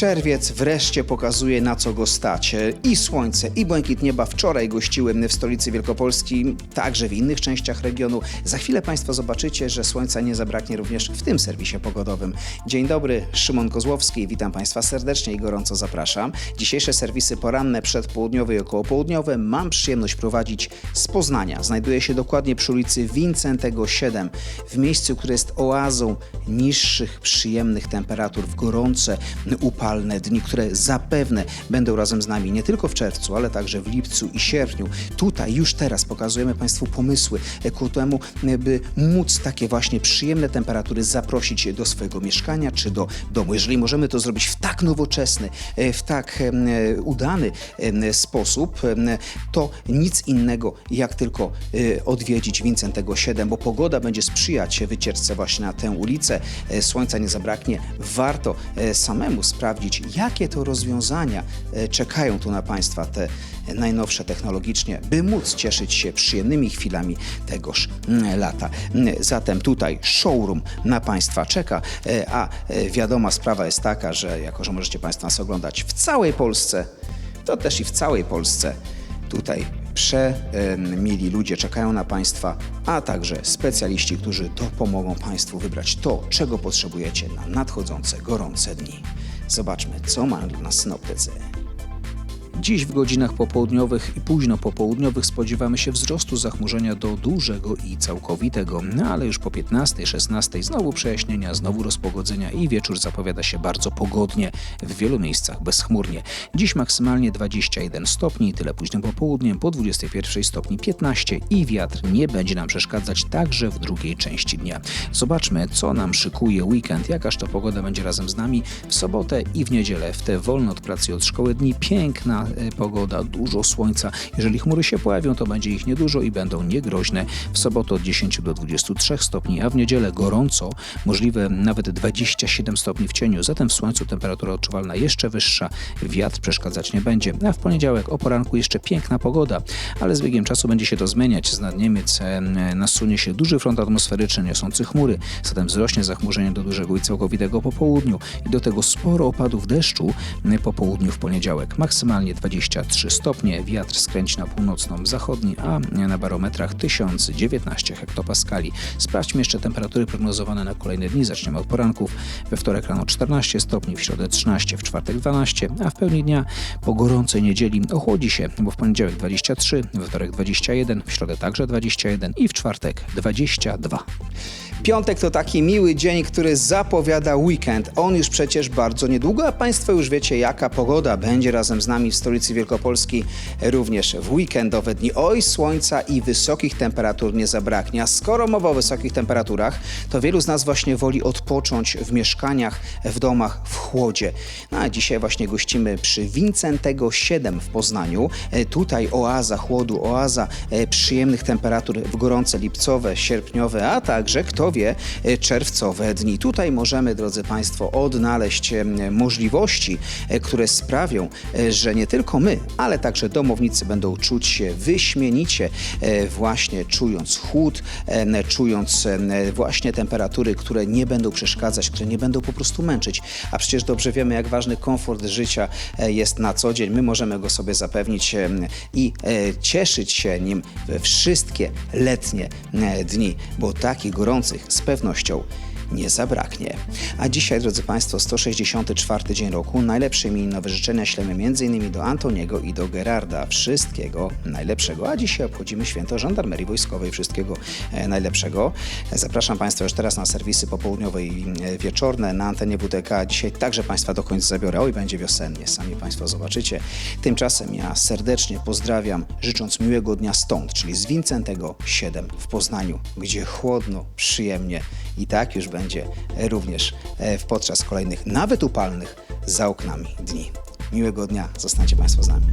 Czerwiec wreszcie pokazuje na co go stać. I słońce, i błękit nieba wczoraj gościły w stolicy Wielkopolski, także w innych częściach regionu. Za chwilę Państwo zobaczycie, że słońca nie zabraknie również w tym serwisie pogodowym. Dzień dobry, Szymon Kozłowski, witam Państwa serdecznie i gorąco zapraszam. Dzisiejsze serwisy poranne, przedpołudniowe i okołopołudniowe mam przyjemność prowadzić z Poznania. Znajduję się dokładnie przy ulicy Wincentego 7, w miejscu, które jest oazą niższych, przyjemnych temperatur w gorące, upalne dni, które zapewne będą razem z nami nie tylko w czerwcu, ale także w lipcu i sierpniu. Tutaj już teraz pokazujemy Państwu pomysły ku temu, by móc takie właśnie przyjemne temperatury zaprosić do swojego mieszkania czy do domu. Jeżeli możemy to zrobić w tak nowoczesny, e, w tak e, udany sposób, to nic innego jak tylko e, odwiedzić Wincentego 7, bo pogoda będzie sprzyjać wycieczce właśnie na tę ulicę. Słońca nie zabraknie. Warto samemu sprawdzić, jakie to rozwiązania e, czekają tu na Państwa, te najnowsze technologicznie, by móc cieszyć się przyjemnymi chwilami tegoż lata. Zatem tutaj showroom na Państwa czeka, e, a e, wiadoma sprawa jest taka, że jako, że możecie Państwo nas oglądać w całej Polsce, to też i w całej Polsce tutaj przemili ludzie czekają na Państwa, a także specjaliści, którzy dopomogą Państwu wybrać to, czego potrzebujecie na nadchodzące gorące dni. Zobaczmy, co mają dla nas synoptycy. Dziś w godzinach popołudniowych i późno popołudniowych spodziewamy się wzrostu zachmurzenia do dużego i całkowitego, no ale już po 15-16 znowu przejaśnienia, znowu rozpogodzenia i wieczór zapowiada się bardzo pogodnie, w wielu miejscach bezchmurnie. Dziś maksymalnie 21 stopni, tyle późnym popołudniem, po 21 stopni 15 i wiatr nie będzie nam przeszkadzać także w drugiej części dnia. Zobaczmy, co nam szykuje weekend, jakaż to pogoda będzie razem z nami w sobotę i w niedzielę. W te wolne od pracy od szkoły dni piękna pogoda, dużo słońca. Jeżeli chmury się pojawią, to będzie ich niedużo i będą niegroźne. W sobotę od 10 do 23 stopni, a w niedzielę gorąco, możliwe nawet 27 stopni w cieniu. Zatem w słońcu temperatura odczuwalna jeszcze wyższa, wiatr przeszkadzać nie będzie. A w poniedziałek o poranku jeszcze piękna pogoda, ale z biegiem czasu będzie się to zmieniać. Z nad Niemiec e, nasunie się duży front atmosferyczny niosący chmury, zatem wzrośnie zachmurzenie do dużego i całkowitego po południu i do tego sporo opadów deszczu po południu w poniedziałek. Maksymalnie 23 stopnie, wiatr skręci na północną zachodni, a na barometrach 1019 hektopaskali. Sprawdźmy jeszcze temperatury prognozowane na kolejne dni. Zaczniemy od poranków. We wtorek rano 14 stopni, w środę 13, w czwartek 12, a w pełni dnia po gorącej niedzieli ochłodzi się, bo w poniedziałek 23, we wtorek 21, w środę także 21 i w czwartek 22. Piątek to taki miły dzień, który zapowiada weekend. On już przecież bardzo niedługo, a Państwo już wiecie, jaka pogoda będzie razem z nami w stolicy Wielkopolski również w weekendowe dni. Oj, słońca i wysokich temperatur nie zabraknie. A skoro mowa o wysokich temperaturach, to wielu z nas właśnie woli odpocząć w mieszkaniach, w domach, w chłodzie. No a dzisiaj właśnie gościmy przy Wincentego 7 w Poznaniu. E, Tutaj oaza chłodu, oaza e, przyjemnych temperatur w gorące lipcowe, sierpniowe, a także, kto wie, e, czerwcowe dni. Tutaj możemy, drodzy Państwo, odnaleźć em, możliwości, e, które sprawią, e, że nie tylko my, ale także domownicy będą czuć się wyśmienicie, e, właśnie czując chłód, czując właśnie temperatury, które nie będą przeszkadzać, które nie będą po prostu męczyć. A przecież dobrze wiemy, jak ważny komfort życia e, jest na co dzień. My możemy go sobie zapewnić i e, cieszyć się nim we wszystkie letnie e, dni, bo takich gorących z pewnością nie zabraknie. A dzisiaj, drodzy Państwo, 164 dzień roku. Najlepsze imieninowe życzenia ślemy m.in. do Antoniego i do Gerarda. Wszystkiego najlepszego. A dzisiaj obchodzimy święto żandarmerii wojskowej. Wszystkiego e, najlepszego. Zapraszam Państwa już teraz na serwisy popołudniowe i e, wieczorne na antenie WTK. Dzisiaj także Państwa do końca zabiorę. Oj, będzie wiosennie. Sami Państwo zobaczycie. Tymczasem ja serdecznie pozdrawiam, życząc miłego dnia stąd, czyli z Wincentego 7 w Poznaniu, gdzie chłodno, przyjemnie i tak już będzie również e, podczas kolejnych, nawet upalnych, za oknami dni. Miłego dnia, zostańcie Państwo z nami.